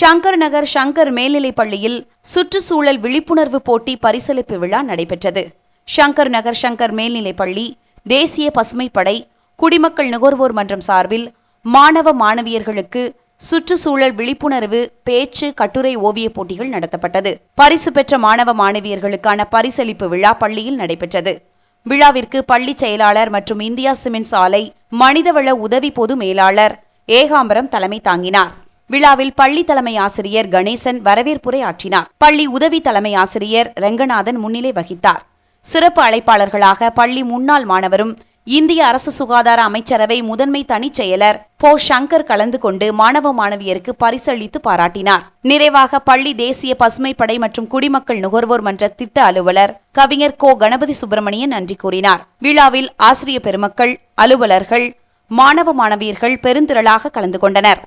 ஷங்கர் நகர் ஷங்கர் மேல்நிலைப் பள்ளியில் சுற்றுச்சூழல் விழிப்புணர்வு போட்டி பரிசளிப்பு விழா நடைபெற்றது. ஷங்கர் நகர் ஷங்கர் மேல்நிலைப் பள்ளி தேசிய பசுமைப்படை குடிமக்கள் நுகர்வோர் மன்றம் சார்பில் மாணவ மாணவியர்களுக்கு சுற்றுச்சூழல் விழிப்புணர்வு பேச்சு கட்டுரை ஓவியப் போட்டிகள் நடத்தப்பட்டது. பரிசு பெற்ற மாணவ மாணவியர்களுக்கான பரிசளிப்பு விழா பள்ளியில் நடைபெற்றது. விழாவிற்கு பள்ளி செயலாளர் மற்றும் இந்தியா சிமெண்ட் சாலை மனிதவள உதவி பொது மேலாளர் ஏகாம்பரம் தலைமை தாங்கினார். விழாவில் பள்ளி தலைமை ஆசிரியர் கணேசன் வரவேற்புரை ஆற்றினார். பள்ளி உதவி தலைமை ஆசிரியர் ரங்கநாதன் முன்னிலை வகித்தார். சிறப்பு அழைப்பாளர்களாக பள்ளி முன்னாள் மாணவரும் இந்திய அரசு சுகாதார அமைச்சரவை முதன்மை தனிச் செயலர் போ. சங்கர் கலந்து கொண்டு மாணவ மாணவியருக்கு பரிசளித்து பாராட்டினார். நிறைவாக பள்ளி தேசிய பசுமை படை மற்றும் குடிமக்கள் நுகர்வோர் மன்ற திட்ட அலுவலர் கவிஞர் கோ. கணபதி சுப்பிரமணியன் நன்றி கூறினார். விழாவில் ஆசிரிய பெருமக்கள் அலுவலர்கள் மாணவ மாணவியர்கள் பெருந்திரளாக கலந்து கொண்டனர்.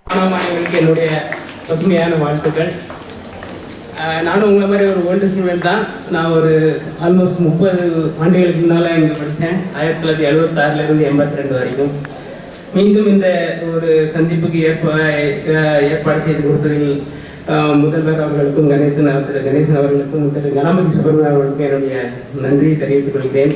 என்னுடைய பசுமையான வாழ்த்துக்கள். நானும் உங்களை மாதிரி ஒரு ஓல்டு ஸ்டூடெண்ட் தான். நான் ஒரு ஆல்மோஸ்ட் முப்பது ஆண்டுகளுக்கு முன்னால் இங்கே படித்தேன் ஆயிரத்தி தொள்ளாயிரத்தி எழுபத்தாறுலேருந்து எண்பத்தி ரெண்டு வரைக்கும். மீண்டும் இந்த ஒரு சந்திப்புக்கு ஏற்ப ஏற்பாடு செய்து கொடுத்ததில் முதல்வர் அவர்களுக்கும் கணேசன் அவர் திரு கணேசன் அவர்களுக்கும் திரு கணபதி சுப்பிரமணியன் அவர்களுக்கும் என்னுடைய நன்றியை தெரிவித்துக் கொள்கிறேன்.